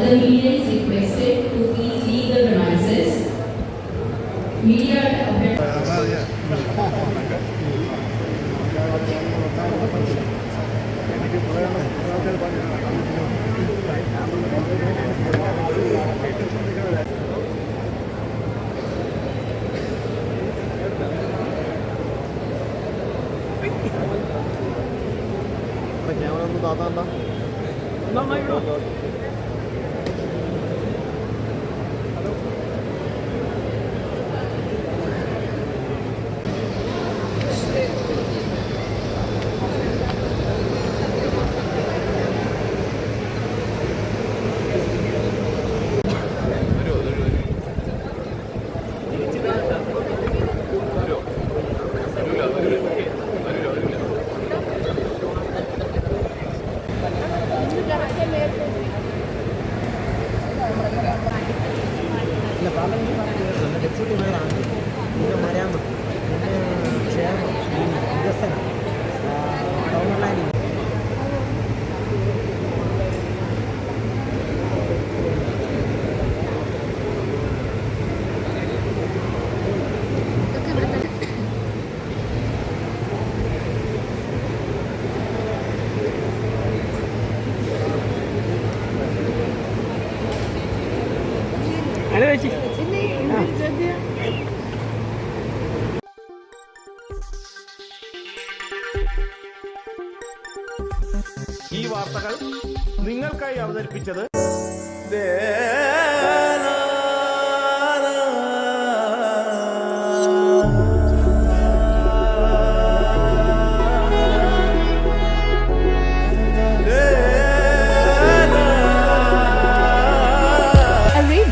media is requested to please leave the premises. Media camera ഒന്ന് താത്താണ്ട ഇല്ല parliament party വേറൊന്നുമല്ല. ഡെപ്യൂട്ടി മേയറാണ്. പിന്നെ മരാമത്ത് പിന്നെ ക്ഷേമം വികസനം ടൗൺ പ്ലാനിംഗ് വെച്ച് ഈ വാർത്തകൾ നിങ്ങൾക്കായി അവതരിപ്പിച്ചത്